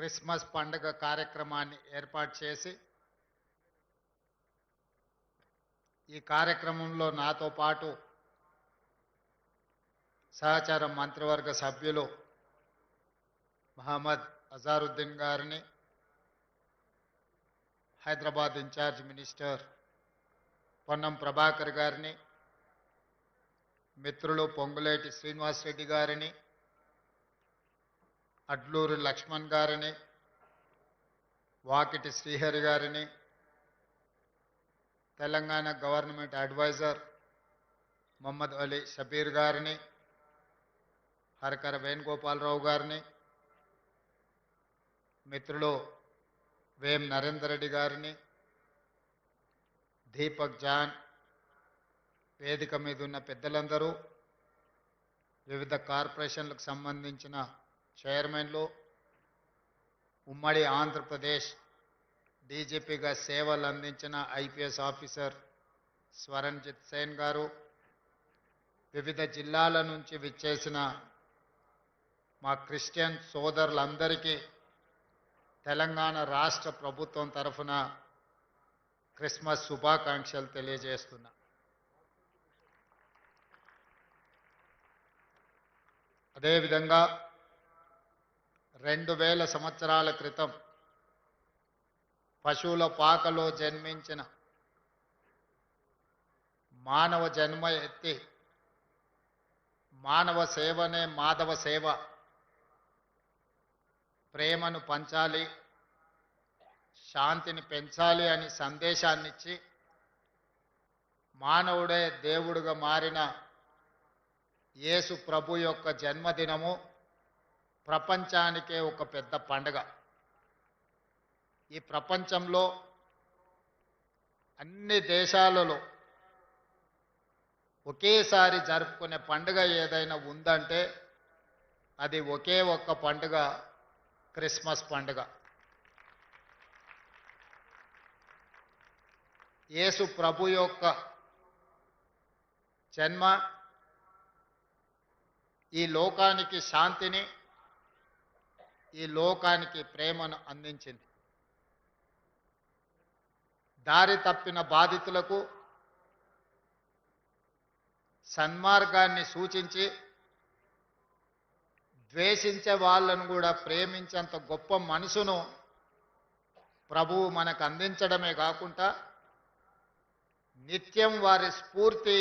Christmas పండుగ కార్యక్రమాన్ని ఏర్పాటు చేసి ఈ కార్యక్రమంలో నాతో పాటు సహచార మంత్రివర్గ సభ్యులు మహమ్మద్ అజారుద్దీన్ గారిని హైదరాబాద్ ఇన్ఛార్జ్ మినిస్టర్ పొన్నం ప్రభాకర్ గారిని మిత్రులు పొంగులేటి శ్రీనివాస్ రెడ్డి గారిని అడ్లూరు లక్ష్మణ్ గారిని వాకిటి శ్రీహరి గారిని తెలంగాణ గవర్నమెంట్ అడ్వైజర్ మొహమ్మద్ అలీ షబీర్ గారిని హరకర వేణుగోపాలరావు గారిని మిత్రులు వేం నరేందర్ రెడ్డి గారిని దీపక్ జాన్ వేదిక మీద ఉన్న పెద్దలందరూ వివిధ కార్పొరేషన్లకు సంబంధించిన చైర్మన్లు ఉమ్మడి ఆంధ్రప్రదేశ్ డీజీపీగా సేవలు అందించిన ఐపీఎస్ ఆఫీసర్ స్వరణ్జిత్ సేన్ గారు వివిధ జిల్లాల నుంచి విచ్చేసిన మా క్రిస్టియన్ సోదరులందరికీ తెలంగాణ రాష్ట్ర ప్రభుత్వం తరఫున క్రిస్మస్ శుభాకాంక్షలు తెలియజేస్తున్నా. అదేవిధంగా రెండు వేల సంవత్సరాల క్రితం పశువుల పాకలో జన్మించిన మానవ జన్మ ఎత్తి మానవ సేవనే మాధవ సేవ ప్రేమను పంచాలి శాంతిని పెంచాలి అని సందేశాన్నిచ్చి మానవుడే దేవుడుగా మారిన యేసు ప్రభు యొక్క జన్మదినము ప్రపంచానికే ఒక పెద్ద పండగ. ఈ ప్రపంచంలో అన్ని దేశాలలో ఒకేసారి జరుపుకునే పండుగ ఏదైనా ఉందంటే అది ఒకే ఒక్క పండుగ క్రిస్మస్ పండుగ. యేసు ప్రభు యొక్క జన్మ ఈ లోకానికి శాంతిని ఈ లోకానికి ప్రేమను అందించింది. దారి తప్పిన బాధితులకు సన్మార్గాన్ని సూచించి ద్వేషించే వాళ్ళను కూడా ప్రేమించేంత గొప్ప మనసును ప్రభువు మనకు అందించడమే కాకుండా నిత్యం వారి స్ఫూర్తి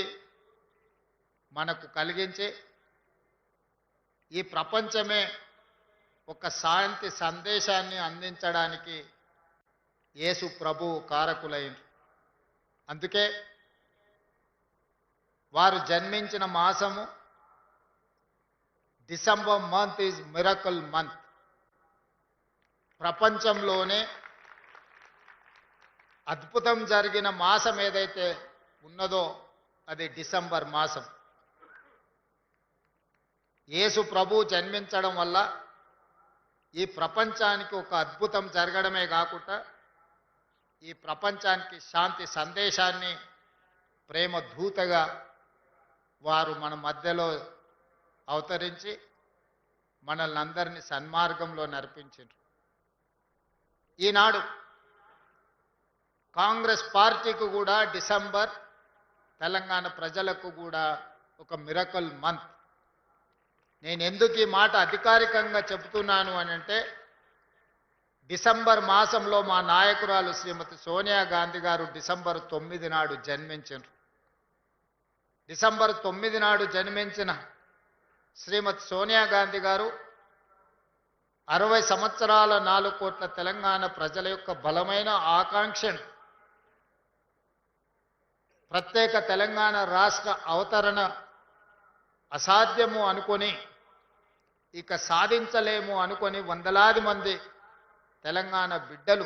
మనకు కలిగించి ఈ ప్రపంచమే ఒక శాంతి సందేశాన్ని అందించడానికి యేసు ప్రభు కారకులైంది అందుకే వారు జన్మించిన మాసము December month is miracle month. ప్రపంచంలోనే అద్భుతం జరిగిన మాసం ఏదైతే ఉన్నదో అది డిసెంబర్ మాసం. యేసు ప్రభు జన్మించడం వల్ల ఈ ప్రపంచానికి ఒక అద్భుతం జరగడమే కాకుండా ఈ ప్రపంచానికి శాంతి సందేశాన్ని ప్రేమ దూతగా వారు మన మధ్యలో అవతరించి మనల్ని అందరినీ సన్మార్గంలో నడిపించారు ఈనాడు కాంగ్రెస్ పార్టీకి కూడా డిసెంబర్ తెలంగాణ ప్రజలకు కూడా ఒక మిరకల్ మంత్. నేను ఎందుకు ఈ మాట అధికారికంగా చెబుతున్నాను అని అంటే డిసెంబర్ మాసంలో మా నాయకురాలు శ్రీమతి సోనియా గాంధీ గారు డిసెంబర్ తొమ్మిది నాడు జన్మించారు డిసెంబర్ తొమ్మిది నాడు జన్మించిన శ్రీమతి సోనియా గాంధీ గారు అరవై సంవత్సరాల నాలుగు కోట్ల తెలంగాణ ప్రజల యొక్క బలమైన ఆకాంక్షను ప్రత్యేక తెలంగాణ రాష్ట్ర అవతరణ అసాధ్యము అనుకొని ఇక సాధించలేము అనుకొని వందలాది మంది తెలంగాణ బిడ్డలు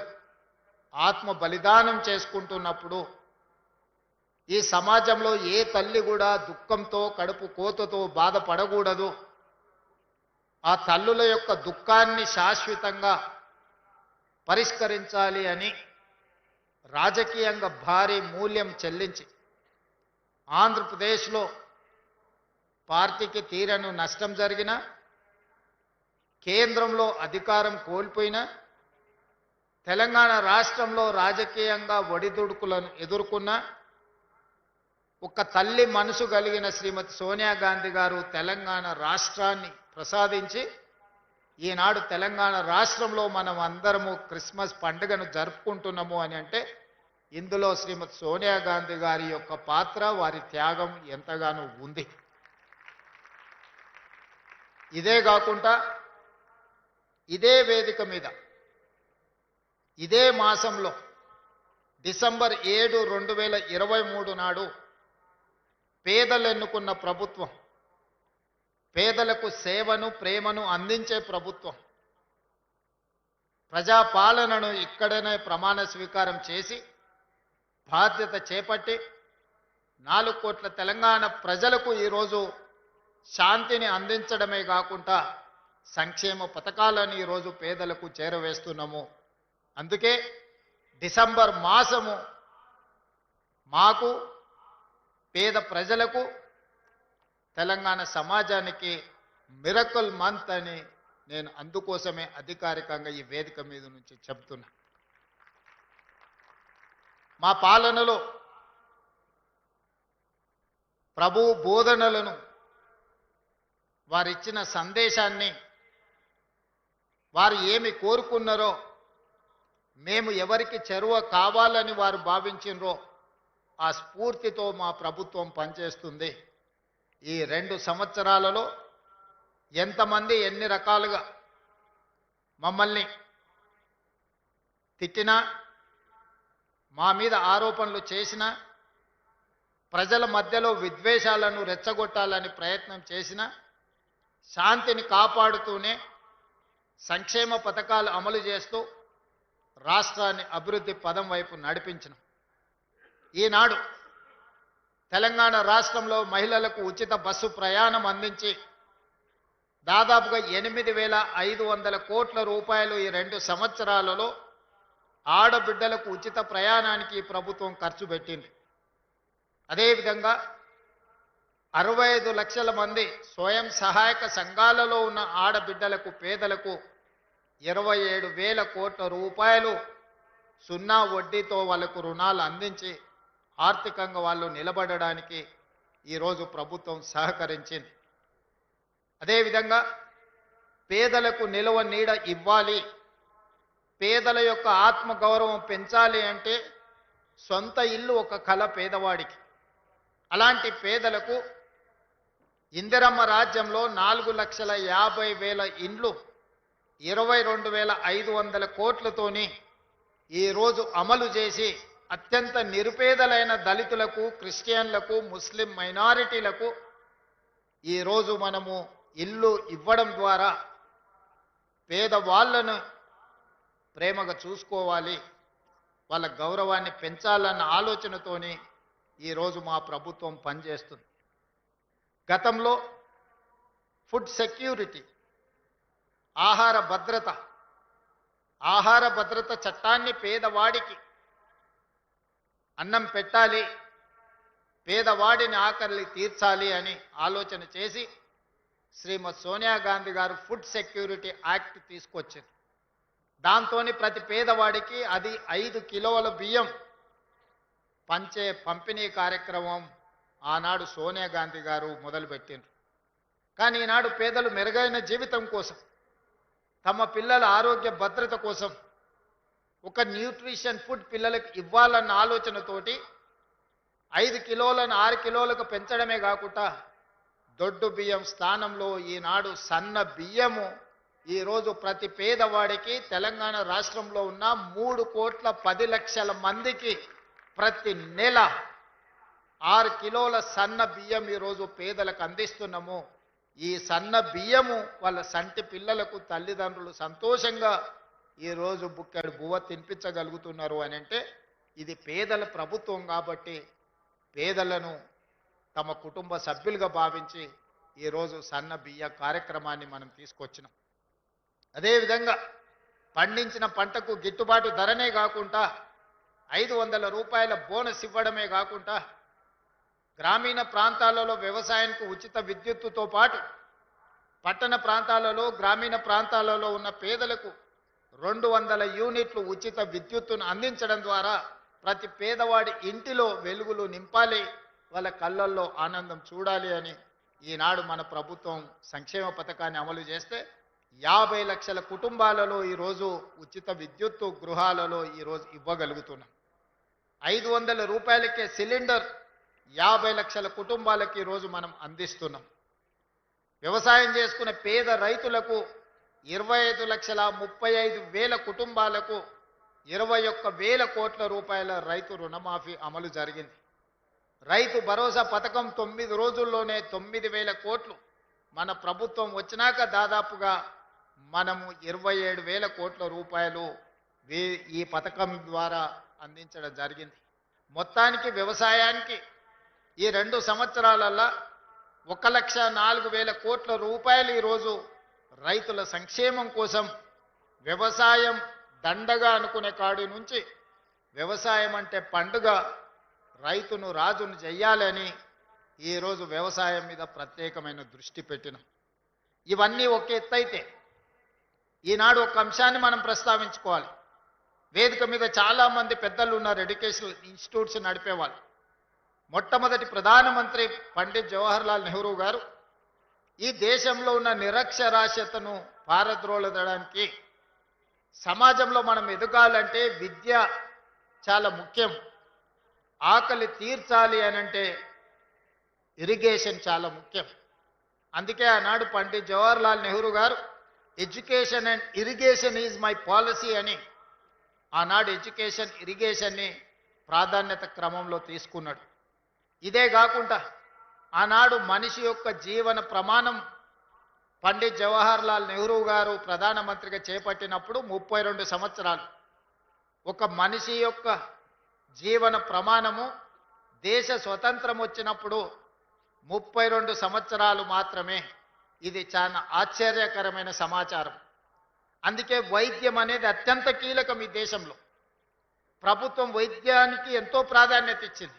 ఆత్మ బలిదానం చేసుకుంటున్నప్పుడు ఈ సమాజంలో ఏ తల్లి కూడా దుఃఖంతో కడుపు కోతతో బాధపడకూడదు. ఆ తల్లుల యొక్క దుఃఖాన్ని శాశ్వతంగా పరిష్కరించాలి అని రాజకీయంగా భారీ మూల్యం చెల్లించి ఆంధ్రప్రదేశ్లో పార్టీకి తీరను నష్టం జరిగిన కేంద్రంలో అధికారం కోల్పోయినా తెలంగాణ రాష్ట్రంలో రాజకీయంగా ఒడిదుడుకులను ఎదుర్కొన్న ఒక తల్లి మనసు కలిగిన శ్రీమతి సోనియా గాంధీ గారు తెలంగాణ రాష్ట్రాన్ని ప్రసాదించి ఈనాడు తెలంగాణ రాష్ట్రంలో మనం అందరము క్రిస్మస్ పండుగను జరుపుకుంటున్నాము అని అంటే ఇందులో శ్రీమతి సోనియా గాంధీ గారి యొక్క పాత్ర వారి త్యాగం ఎంతగానో ఉంది. ఇదే కాకుండా ఇదే వేదిక మీద ఇదే మాసంలో డిసెంబర్ ఏడు రెండు వేల ఇరవై మూడు నాడు పేదలు ఎన్నుకున్న ప్రభుత్వం పేదలకు సేవను ప్రేమను అందించే ప్రభుత్వం ప్రజాపాలనను ఇక్కడనే ప్రమాణ స్వీకారం చేసి బాధ్యత చేపట్టి నాలుగు కోట్ల తెలంగాణ ప్రజలకు ఈరోజు శాంతిని అందించడమే కాకుండా సంక్షేమ పథకాలను ఈరోజు పేదలకు చేరవేస్తున్నాము. అందుకే డిసెంబర్ మాసము మాకు పేద ప్రజలకు తెలంగాణ సమాజానికి మిరకల్ మంత్ అని నేను అందుకోసమే అధికారికంగా ఈ వేదిక మీద నుంచి చెప్తున్నా. మా పాలనలో ప్రభు బోధనలను వారిచ్చిన సందేశాన్ని వారు ఏమి కోరుకున్నారో మేము ఎవరికి చెరువ కావాలని వారు భావించినరో ఆ స్ఫూర్తితో మా ప్రభుత్వం పనిచేస్తుంది. ఈ రెండు సంవత్సరాలలో ఎంతమంది ఎన్ని రకాలుగా మమ్మల్ని తిట్టినా మా మీద ఆరోపణలు చేసినా ప్రజల మధ్యలో విద్వేషాలను రెచ్చగొట్టాలని ప్రయత్నం చేసినా శాంతిని కాపాడుతూనే సంక్షేమ పథకాలు అమలు చేస్తూ రాష్ట్రాన్ని అభివృద్ధి పదం వైపు నడిపించిన. ఈనాడు తెలంగాణ రాష్ట్రంలో మహిళలకు ఉచిత బస్సు ప్రయాణం అందించి దాదాపుగా ఎనిమిది వేల ఐదు వందల కోట్ల రూపాయలు ఈ రెండు సంవత్సరాలలో ఆడబిడ్డలకు ఉచిత ప్రయాణానికి ప్రభుత్వం ఖర్చు పెట్టింది. అదేవిధంగా అరవై ఐదు లక్షల మంది స్వయం సహాయక సంఘాలలో ఉన్న ఆడబిడ్డలకు పేదలకు ఇరవై ఏడు వేల కోట్ల రూపాయలు సున్నా వడ్డీతో వాళ్ళకు రుణాలు అందించి ఆర్థికంగా వాళ్ళు నిలబడడానికి ఈరోజు ప్రభుత్వం సహకరించింది. అదేవిధంగా పేదలకు నిలవ నీడ ఇవ్వాలి పేదల యొక్క ఆత్మగౌరవం పెంచాలి అంటే సొంత ఇల్లు ఒక కళ పేదవాడికి. అలాంటి పేదలకు ఇందిరమ్మ రాజ్యంలో నాలుగు లక్షల యాభై వేల ఇండ్లు ఇరవై రెండు వేల ఐదు వందల కోట్లతోని ఈరోజు అమలు చేసి అత్యంత నిరుపేదలైన దళితులకు క్రిస్టియన్లకు ముస్లిం మైనారిటీలకు ఈరోజు మనము ఇల్లు ఇవ్వడం ద్వారా పేదవాళ్ళను ప్రేమగా చూసుకోవాలి వాళ్ళ గౌరవాన్ని పెంచాలన్న ఆలోచనతోని ఈరోజు మా ప్రభుత్వం పనిచేస్తుంది. గతంలో ఫుడ్ సెక్యూరిటీ ఆహార భద్రత ఆహార భద్రత చట్టాన్ని పేదవాడికి అన్నం పెట్టాలి పేదవాడిని ఆకలి తీర్చాలి అని ఆలోచన చేసి శ్రీమతి సోనియా గాంధీ గారు ఫుడ్ సెక్యూరిటీ యాక్ట్ తీసుకొచ్చారు. దాంతో ప్రతి పేదవాడికి అది ఐదు కిలోల బియ్యం పంచే పంపిణీ కార్యక్రమం ఆనాడు సోనియా గాంధీ గారు మొదలుపెట్టిండ్రు. కానీ ఈనాడు పేదలు మెరుగైన జీవితం కోసం తమ పిల్లల ఆరోగ్య భద్రత కోసం ఒక న్యూట్రిషన్ ఫుడ్ పిల్లలకు ఇవ్వాలన్న ఆలోచనతోటి ఐదు కిలోలను ఆరు కిలోలకు పెంచడమే కాకుండా దొడ్డు బియ్యం స్థానంలో ఈనాడు సన్న బియ్యము ఈరోజు ప్రతి పేదవాడికి తెలంగాణ రాష్ట్రంలో ఉన్న మూడు కోట్ల పది లక్షల మందికి ప్రతి నెల ఆరు కిలోల సన్న బియ్యం ఈరోజు పేదలకు అందిస్తున్నాము. ఈ సన్న బియ్యము వాళ్ళ సంటి పిల్లలకు తల్లిదండ్రులు సంతోషంగా ఈరోజు బుక్కడు బువ్వ తినిపించగలుగుతున్నారు అని అంటే ఇది పేదల ప్రభుత్వం కాబట్టి పేదలను తమ కుటుంబ సభ్యులుగా భావించి ఈరోజు సన్న బియ్య కార్యక్రమాన్ని మనం తీసుకొచ్చినాం. అదేవిధంగా పండించిన పంటకు గిట్టుబాటు ధరనే కాకుండా ఐదు వందల రూపాయల బోనస్ ఇవ్వడమే కాకుండా గ్రామీణ ప్రాంతాలలో వ్యవసాయానికి ఉచిత విద్యుత్తుతో పాటు పట్టణ ప్రాంతాలలో గ్రామీణ ప్రాంతాలలో ఉన్న పేదలకు రెండు వందల యూనిట్లు ఉచిత విద్యుత్తును అందించడం ద్వారా ప్రతి పేదవాడి ఇంటిలో వెలుగులు నింపాలి వాళ్ళ కళ్ళల్లో ఆనందం చూడాలి అని ఈనాడు మన ప్రభుత్వం సంక్షేమ పథకాన్ని అమలు చేస్తే యాభై లక్షల కుటుంబాలలో ఈరోజు ఉచిత విద్యుత్తు గృహాలలో ఈరోజు ఇవ్వగలుగుతున్నాం. ఐదు వందల రూపాయలకే సిలిండర్ యాభై లక్షల కుటుంబాలకి ఈరోజు మనం అందిస్తున్నాం. వ్యవసాయం చేసుకునే పేద రైతులకు ఇరవై ఐదు లక్షల ముప్పై ఐదు వేల కుటుంబాలకు ఇరవై ఒక్క వేల కోట్ల రూపాయల రైతు రుణమాఫీ అమలు జరిగింది. రైతు భరోసా పథకం తొమ్మిది రోజుల్లోనే తొమ్మిది వేల కోట్లు మన ప్రభుత్వం వచ్చినాక దాదాపుగా మనము ఇరవై ఏడు వేల కోట్ల రూపాయలు వే- ఈ పథకం ద్వారా అందించడం జరిగింది. మొత్తానికి వ్యవసాయానికి ఈ రెండు సంవత్సరాలల్లా ఒక లక్ష నాలుగు వేల కోట్ల రూపాయలు ఈరోజు రైతుల సంక్షేమం కోసం వ్యవసాయం దండగా అనుకునే కాడి నుంచి వ్యవసాయం అంటే పండుగ రైతును రాజును చెయ్యాలని ఈరోజు వ్యవసాయం మీద ప్రత్యేకమైన దృష్టి పెట్టినాం. ఇవన్నీ ఒక ఎత్తైతే ఈనాడు ఒక అంశాన్ని మనం ప్రస్తావించుకోవాలి. వేదిక మీద చాలామంది పెద్దలు ఉన్నారు ఎడ్యుకేషనల్ ఇన్స్టిట్యూట్స్ నడిపేవాళ్ళు మొట్టమొదటి ప్రధానమంత్రి పండిత్ జవహర్లాల్ నెహ్రూ గారు ఈ దేశంలో ఉన్న నిరక్షరాస్యతను పారద్రోలదడానికి సమాజంలో మనం ఎదగాలంటే విద్య చాలా ముఖ్యం. ఆకలి తీర్చాలి అనంటే ఇరిగేషన్ చాలా ముఖ్యం. అందుకే ఆనాడు పండిత్ జవహర్లాల్ నెహ్రూ గారు education and irrigation is my policy అని ఆనాడు ఎడ్యుకేషన్ ఇరిగేషన్ని ప్రాధాన్యత క్రమంలో తీసుకున్నాడు. ఇదే కాకుండా ఆనాడు మనిషి యొక్క జీవన ప్రమాణం పండిత్ జవహర్లాల్ నెహ్రూ గారు ప్రధానమంత్రిగా చేపట్టినప్పుడు ముప్పై రెండు సంవత్సరాలు. ఒక మనిషి యొక్క జీవన ప్రమాణము దేశ స్వతంత్రం వచ్చినప్పుడు ముప్పై రెండు సంవత్సరాలు మాత్రమే. ఇది చాలా ఆశ్చర్యకరమైన సమాచారం. అందుకే వైద్యం అనేది అత్యంత కీలకం ఈ దేశంలో. ప్రభుత్వం వైద్యానికి ఎంతో ప్రాధాన్యత ఇచ్చింది.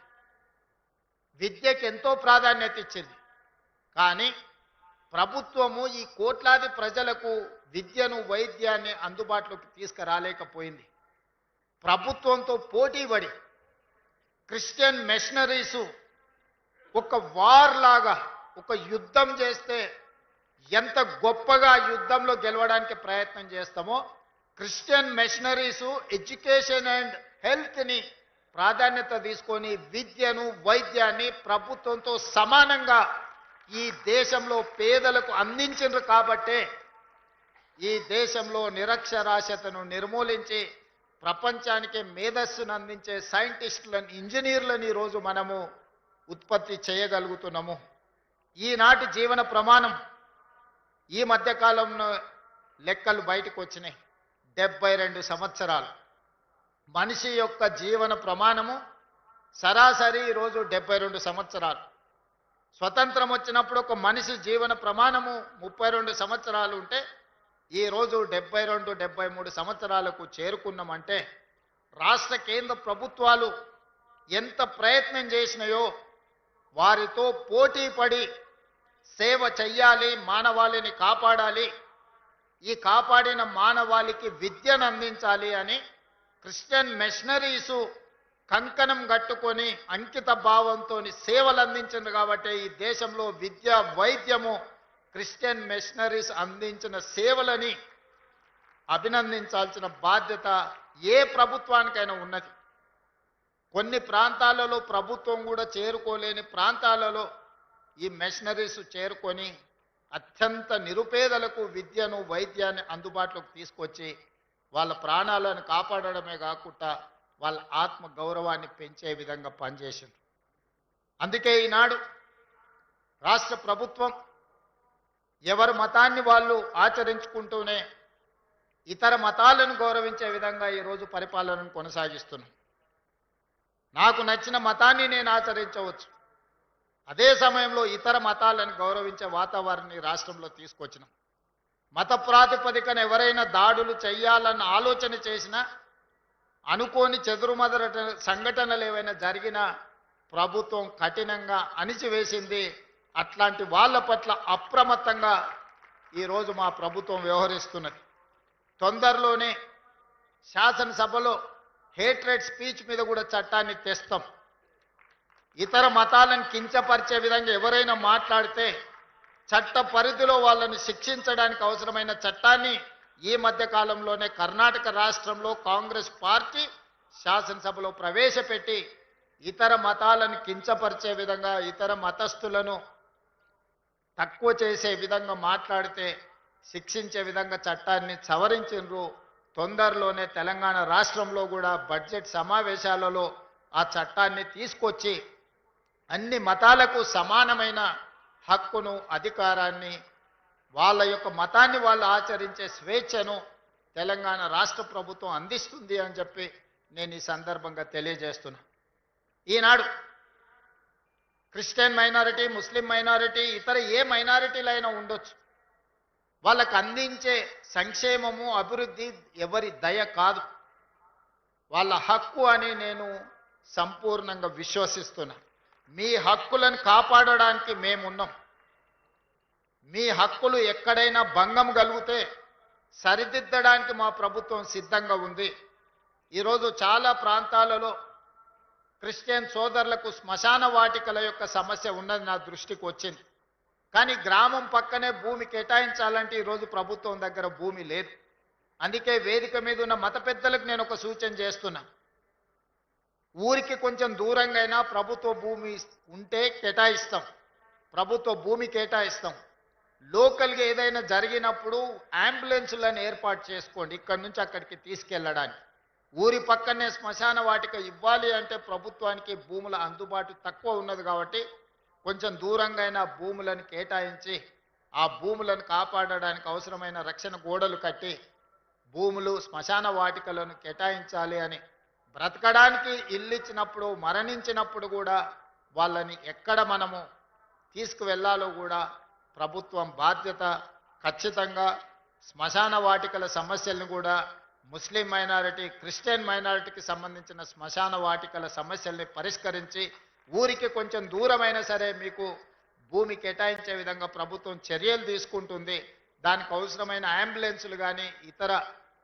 విద్యకి ఎంతో ప్రాధాన్యత ఇచ్చింది. కానీ ప్రభుత్వము ఈ కోట్లాది ప్రజలకు విద్యను వైద్యాన్ని అందుబాటులోకి తీసుకురాలేకపోయింది. ప్రభుత్వంతో పోటీపడి క్రిస్టియన్ మెషనరీసు ఒక వార్ లాగా ఒక యుద్ధం చేస్తే ఎంత గొప్పగా యుద్ధంలో గెలవడానికి ప్రయత్నం చేస్తామో క్రిస్టియన్ మెషనరీసు ఎడ్యుకేషన్ అండ్ హెల్త్ని ప్రాధాన్యత తీసుకొని విద్యను వైద్యాన్ని ప్రభుత్వంతో సమానంగా ఈ దేశంలో పేదలకు అందించారు కాబట్టే ఈ దేశంలో నిరక్షరాస్యతను నిర్మూలించి ప్రపంచానికి మేధస్సును అందించే సైంటిస్టులను ఇంజనీర్లను ఈరోజు మనము ఉత్పత్తి చేయగలుగుతున్నాము. ఈనాటి జీవన ప్రమాణం ఈ మధ్యకాలంలో లెక్కలు బయటకు వచ్చినాయి. డెబ్బై రెండు సంవత్సరాలు. మనిషి యొక్క జీవన ప్రమాణము సరాసరి ఈరోజు డెబ్బై రెండు సంవత్సరాలు. స్వతంత్రం వచ్చినప్పుడు ఒక మనిషి జీవన ప్రమాణము ముప్పై రెండు సంవత్సరాలు ఉంటే ఈరోజు డెబ్బై రెండు డెబ్బై మూడు సంవత్సరాలకు చేరుకున్నామంటే రాష్ట్ర కేంద్ర ప్రభుత్వాలు ఎంత ప్రయత్నం చేసినాయో వారితో పోటీ పడి సేవ చెయ్యాలి మానవాళిని కాపాడాలి ఈ కాపాడిన మానవాళికి విద్యను అందించాలి అని క్రిస్టియన్ మిషనరీసు కంకణం కట్టుకొని అంకిత భావంతో సేవలు అందించింది కాబట్టి ఈ దేశంలో విద్య వైద్యము క్రిస్టియన్ మిషనరీస్ అందించిన సేవలని అభినందించాల్సిన బాధ్యత ఏ ప్రభుత్వానికైనా ఉన్నది. కొన్ని ప్రాంతాలలో ప్రభుత్వం కూడా చేరుకోలేని ప్రాంతాలలో ఈ మెషనరీస్ చేరుకొని అత్యంత నిరుపేదలకు విద్యను వైద్యాన్ని అందుబాటులోకి తీసుకొచ్చి వాళ్ళ ప్రాణాలను కాపాడడమే కాకుండా వాళ్ళ ఆత్మ గౌరవాన్ని పెంచే విధంగా పనిచేసింది. అందుకే ఈనాడు రాష్ట్ర ప్రభుత్వం ఎవరి మతాన్ని వాళ్ళు ఆచరించుకుంటూనే ఇతర మతాలను గౌరవించే విధంగా ఈరోజు పరిపాలనను కొనసాగిస్తున్నాం. నాకు నచ్చిన మతాన్ని నేను ఆచరించవచ్చు. అదే సమయంలో ఇతర మతాలను గౌరవించే వాతావరణాన్ని రాష్ట్రంలో తీసుకొచ్చినాం. మత ప్రాతిపదికన ఎవరైనా దాడులు చెయ్యాలన్న ఆలోచన చేసినా అనుకోని చెదురుమదరట సంఘటనలు ఏవైనా జరిగినా ప్రభుత్వం కఠినంగా అణిచివేసింది. అట్లాంటి వాళ్ళ పట్ల అప్రమత్తంగా ఈరోజు మా ప్రభుత్వం వ్యవహరిస్తున్నది. తొందరలోనే శాసనసభలో హేట్రేట్ స్పీచ్ మీద కూడా చట్టాన్ని తెస్తాం. ఇతర మతాలను కించపరిచే విధంగా ఎవరైనా మాట్లాడితే చట్ట పరిధిలో వాళ్ళని శిక్షించడానికి అవసరమైన చట్టాన్ని ఈ మధ్య కాలంలోనే కర్ణాటక రాష్ట్రంలో కాంగ్రెస్ పార్టీ శాసనసభలో ప్రవేశపెట్టి ఇతర మతాలను కించపరిచే విధంగా ఇతర మతస్థులను తక్కువ చేసే విధంగా మాట్లాడితే శిక్షించే విధంగా చట్టాన్ని సవరించిండ్రు తొందరలోనే తెలంగాణ రాష్ట్రంలో కూడా బడ్జెట్ సమావేశాలలో ఆ చట్టాన్ని తీసుకొచ్చి అన్ని మతాలకు సమానమైన హక్కును అధికారాన్ని వాళ్ళ యొక్క మతాన్ని వాళ్ళు ఆచరించే స్వేచ్ఛను తెలంగాణ రాష్ట్ర ప్రభుత్వం అందిస్తుంది అని చెప్పి నేను ఈ సందర్భంగా తెలియజేస్తున్నా. ఈనాడు క్రిస్టియన్ మైనారిటీ ముస్లిం మైనారిటీ ఇతర ఏ మైనారిటీలైనా ఉండొచ్చు. వాళ్ళకు అందించే సంక్షేమము అభివృద్ధి ఎవరి దయ కాదు. వాళ్ళ హక్కు అని నేను సంపూర్ణంగా విశ్వసిస్తున్నా. మీ హక్కులను కాపాడడానికి మేమున్నాం. మీ హక్కులు ఎక్కడైనా భంగం కలిగితే సరిదిద్దడానికి మా ప్రభుత్వం సిద్ధంగా ఉంది. ఈరోజు చాలా ప్రాంతాలలో క్రిస్టియన్ సోదరులకు శ్మశాన వాటికల యొక్క సమస్య ఉన్నది నా దృష్టికి వచ్చింది. కానీ గ్రామం పక్కనే భూమి కేటాయించాలంటే ఈరోజు ప్రభుత్వం దగ్గర భూమి లేదు. అందుకే వేదిక మీద ఉన్న మత పెద్దలకు నేను ఒక సూచన చేస్తున్నాను ఊరికి కొంచెం దూరంగా అయినా ప్రభుత్వ భూమి ఉంటే కేటాయిస్తాం. ప్రభుత్వ భూమి కేటాయిస్తాం. లోకల్గా ఏదైనా జరిగినప్పుడు అంబులెన్సులను ఏర్పాటు చేసుకోండి. ఇక్కడి నుంచి అక్కడికి తీసుకెళ్ళడానికి. ఊరి పక్కనే శ్మశాన వాటిక ఇవ్వాలి అంటే ప్రభుత్వానికి భూముల అందుబాటు తక్కువ ఉన్నది కాబట్టి కొంచెం దూరంగా అయినా భూములను కేటాయించి ఆ భూములను కాపాడడానికి అవసరమైన రక్షణ గోడలు కట్టి భూములు శ్మశాన వాటికలను కేటాయించాలి అని బ్రతకడానికి ఇల్లు ఇచ్చినప్పుడు మరణించినప్పుడు కూడా వాళ్ళని ఎక్కడ మనము తీసుకువెళ్ళాలో కూడా ప్రభుత్వం బాధ్యత ఖచ్చితంగా శ్మశాన వాటికల సమస్యలను కూడా ముస్లిం మైనారిటీ క్రిస్టియన్ మైనారిటీకి సంబంధించిన శ్మశాన వాటికల సమస్యల్ని పరిష్కరించి ఊరికి కొంచెం దూరమైన సరే మీకు భూమి కేటాయించే విధంగా ప్రభుత్వం చర్యలు తీసుకుంటుంది. దానికి అవసరమైన అంబులెన్సులు కానీ ఇతర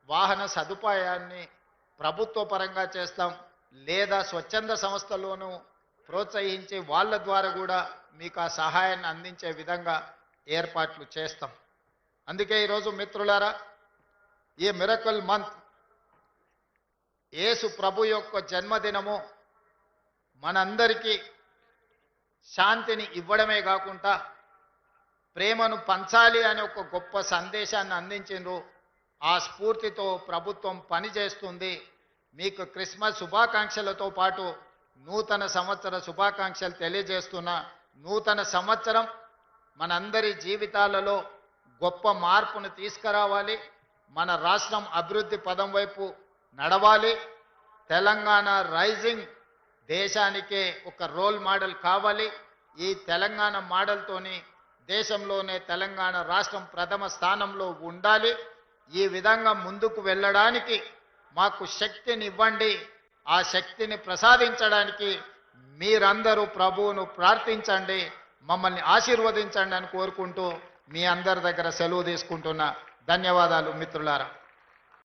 వాహన సదుపాయాన్ని ప్రభుత్వ పరంగా చేస్తాం లేదా స్వచ్ఛంద సంస్థలోనూ ప్రోత్సహించి వాళ్ళ ద్వారా కూడా మీకు ఆ సహాయాన్ని అందించే విధంగా ఏర్పాట్లు చేస్తాం. అందుకే ఈరోజు మిత్రులారా ఈ మిరకల్ మంత్ యేసు ప్రభు యొక్క జన్మదినము మనందరికీ శాంతిని ఇవ్వడమే కాకుండా ప్రేమను పంచాలి అనే ఒక గొప్ప సందేశాన్ని అందించిండ్రు. ఆ స్ఫూర్తితో ప్రభుత్వం పనిచేస్తుంది. మీకు క్రిస్మస్ శుభాకాంక్షలతో పాటు నూతన సంవత్సర శుభాకాంక్షలు తెలియజేస్తున్న. నూతన సంవత్సరం మనందరి జీవితాలలో గొప్ప మార్పును తీసుకురావాలి. మన రాష్ట్రం అభివృద్ధి పదం వైపు నడవాలి. తెలంగాణ రైజింగ్ దేశానికే ఒక రోల్ మోడల్ కావాలి. ఈ తెలంగాణ మోడల్తోని దేశంలోనే తెలంగాణ రాష్ట్రం ప్రథమ స్థానంలో ఉండాలి. ఈ విధంగా ముందుకు వెళ్ళడానికి మాకు శక్తిని ఇవ్వండి ఆ శక్తిని ప్రసాదించడానికి మీరందరూ ప్రభువును ప్రార్థించండి. మమ్మల్ని ఆశీర్వదించండి అని కోరుకుంటూ మీ అందరి దగ్గర సెలవు తీసుకుంటున్నా. ధన్యవాదాలు మిత్రులారా.